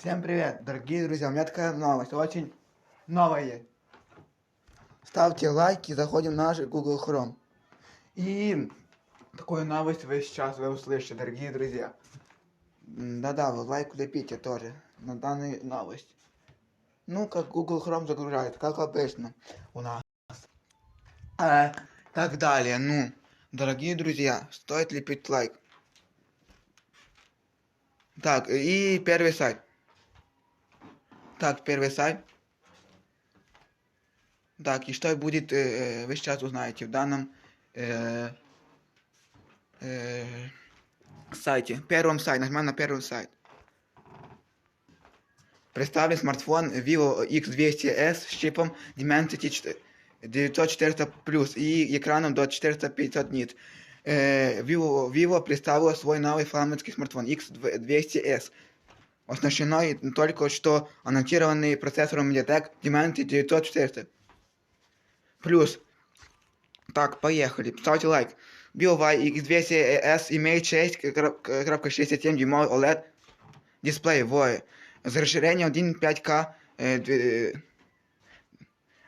Всем привет, дорогие друзья! У меня такая новость, очень новая. Ставьте лайки, заходим в наш Google Chrome. И такую новость вы сейчас вы услышите, дорогие друзья. Да-да, вы лайк лепите тоже на данную новость. Ну, как Google Chrome загружает, как обычно у нас. Э, так далее, ну, дорогие друзья, стоит лепить лайк. Так, и первый сайт. Так, первый сайт. Так, и что будет, э, э, вы сейчас узнаете в данном э, э, сайте. Первом сайте, нажимаем на первый сайт. Представлен смартфон Vivo X200S с чипом Dimensity 900 и экраном до 400-500 нит. Э, Vivo, Vivo представила свой новый флагманский смартфон X200S, оснащенный только что анонсированный процессором MediaTek Dimensity 900 Плюс. Так, поехали. Ставьте лайк. BioY X200S имеет 6.67 дюймовый OLED дисплей в с расширением 1.5К э, две-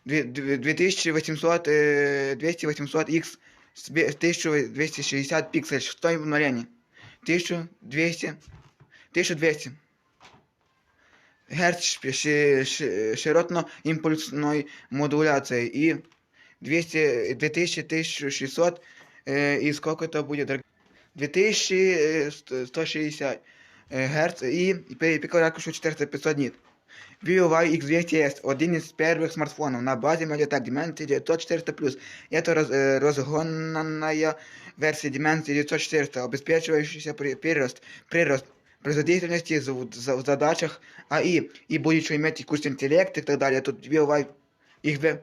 две- две- 2800 э, 2800X с две- 1260 пикселей. Что обновление? 1200 1200 Герц широтно импульсной модуляцией и 200 2000 1600 э, и сколько это будет дорог- 2160 э, Гц и пиковая яркость 400 500 нит. VIOY X200S – один из первых смартфонов на базе MediaTek Dimensity 900 Это раз, э, разгонная версия Dimensity 900 обеспечивающая при- прирост, прирост производительности, в, в задачах АИ и будете иметь искусственный интеллект и так далее. Тут вбивай их две,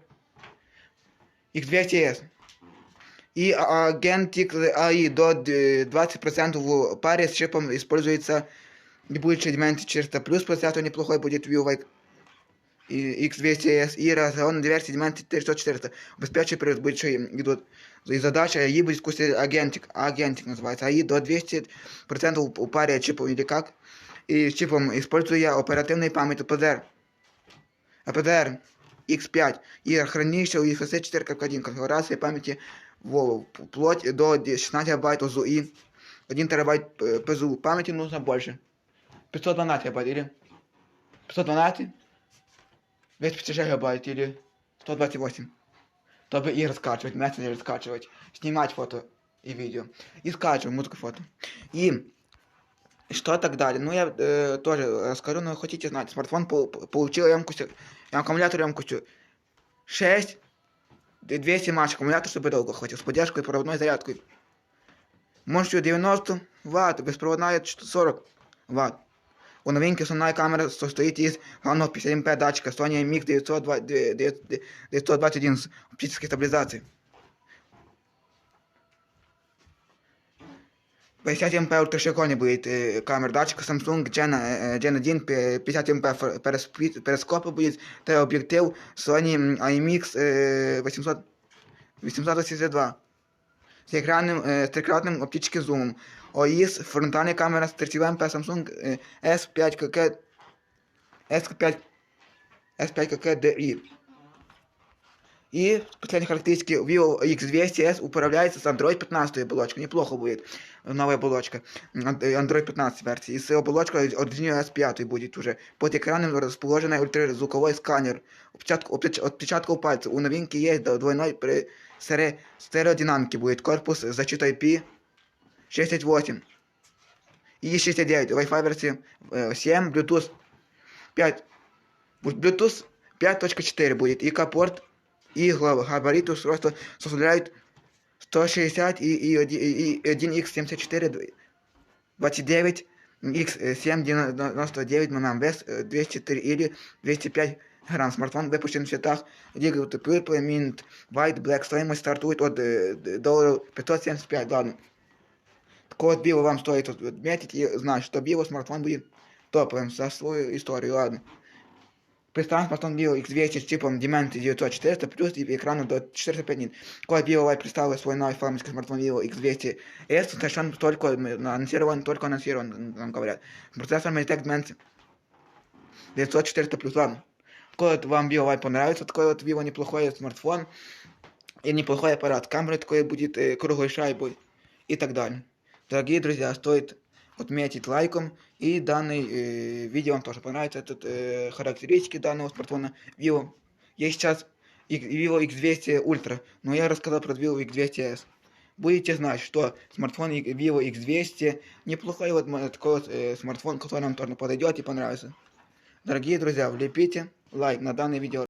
их две ТС. И агент АИ до э, 20% в паре с чипом используется и будет сегмент 400 плюс процентов неплохой будет ViewLike X200S и разгон 200 сегмент 300-400. Обеспечивает прибыль, будучи идут и задача АИ будет искусственный агентик, агентик называется, АИ до 200% у паре чипов или как, и с чипом используя оперативной памяти ПДР. АПДР X5 и хранилище UFS 4 как 1 конфигурация памяти в- вплоть до 16 байт ОЗУ и 1 терабайт э, ПЗУ. Памяти нужно больше. 512 байт или 512? 256 байт или 128. Чтобы и раскачивать, мессенджер раскачивать, снимать фото и видео. И скачивать музыку, фото. И что так далее? Ну, я э, тоже расскажу, но хотите знать. Смартфон пол- получил емкостью, аккумулятор емкостью 6, 200 матч аккумулятор, чтобы долго хватил, с поддержкой проводной зарядкой. Мощностью 90 Вт, беспроводная 40 Вт. У новинки основная камера состоит из главного 57P датчика Sony MX 902 921 с оптической стабилизацией. 50 МП ультрашироконе будет э, камера датчика Samsung Gen, э, Gen 1, пе- 50 МП фор- переспи- перископа будет, та объектив Sony IMX э, 800, 882 с экранным, э, с трикратным оптическим зумом. ОИС, фронтальная камера с 30 МП Samsung э, S5 КК S5 S5 КК DI. И последние характеристики Vivo X200S управляется с Android 15 оболочкой. Неплохо будет новая оболочка. Ан- э, Android 15 версии. И с оболочкой оригинальной S5 будет уже. Под экраном расположен ультразвуковой сканер. Отпечатку, отпеч- отпечатков пальцев. У новинки есть до- двойной при стере- стереодинамики будет. Корпус с защитой IP 68 и 69. Wi-Fi версии э, 7, Bluetooth 5. Будет Bluetooth 5.4 будет. И капорт и гла- габарит устройства составляют 160 и, и, и, и 1x74 29 x799 мм вес э, 204 или 205 грамм. Смартфон выпущен в цветах Liquid Purple, Mint, White, Black. Стоимость стартует от э, д- долларов 575. Ладно. Так вот, Vivo вам стоит отметить и знать, что Vivo смартфон будет топовым за свою историю. Ладно. Представим смартфон Vivo X200 с чипом Dimensity 904 плюс и экраном до 405 нит. Код Vivo представил свой новый флагманский смартфон Vivo X200S, совершенно только анонсирован, только анонсирован, нам говорят. Процессор Mediatek Dimensity 904 плюс. Ладно. Такой вот вам Vivo Y понравится, такой вот Vivo неплохой смартфон и неплохой аппарат. Камера такой будет э, круглой шайбой и так далее. Дорогие друзья, стоит отметить лайком. И данный э, видео вам тоже понравится. Тут э, характеристики данного смартфона Vivo. Есть сейчас Vivo X200 Ultra, но я рассказал про Vivo X200S. Будете знать, что смартфон Vivo X200 неплохой вот такой вот э, смартфон, который нам тоже подойдет и понравится. Дорогие друзья, влепите лайк на данное видео.